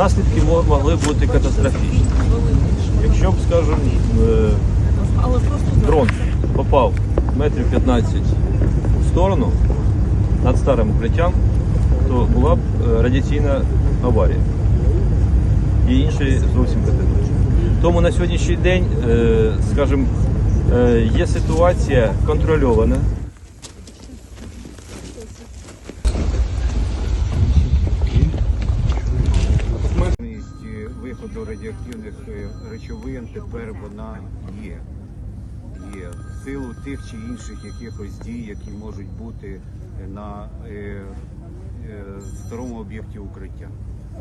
наслідки могли бути катастрофічні. Якщо б, скажімо, е, дрон попав метрів 15 в сторону над старим укриттям, то була б е, радіаційна аварія і інші зовсім категорії. Тому на сьогоднішній день, е, скажімо, є ситуація контрольована. Е, виходу радіоактивних е, речовин тепер вона є. Є в силу тих чи інших якихось дій, які можуть бути на е, е, старому об'єкті укриття.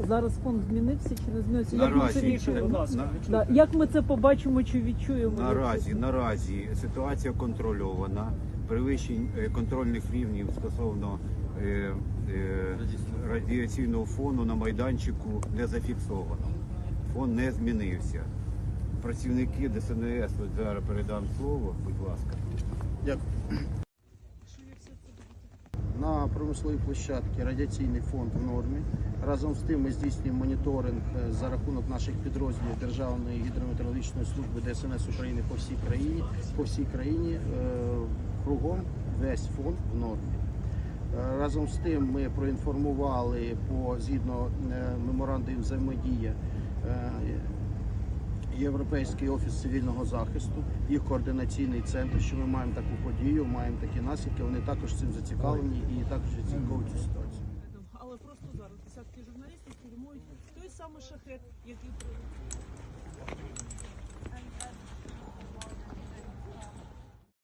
Зараз фонд змінився чи не змінився? Як ми це відчуємо? на- Да. Як ми це побачимо чи відчуємо? наразі, наразі ситуація контрольована. Перевищень е, контрольних рівнів стосовно е, е, радіаційного фону на майданчику не зафіксовано. Фон не змінився. Працівники ДСНС, от зараз передам слово, будь ласка. Дякую. На промисловій площадці радіаційний фонд в нормі. Разом з тим ми здійснюємо моніторинг е, за рахунок наших підрозділів Державної гідрометеорологічної служби ДСНС України по всій країні. По всій країні е, кругом весь фонд в нормі. Е, Разом з тим ми проінформували по згідно меморандумів взаємодія Європейський офіс цивільного захисту, їх координаційний центр, що ми маємо таку подію, маємо такі наслідки. Вони також цим зацікавлені і також оцінковують цю ситуацію. Але просто зараз десятки журналістів фільмують той самий шахет, який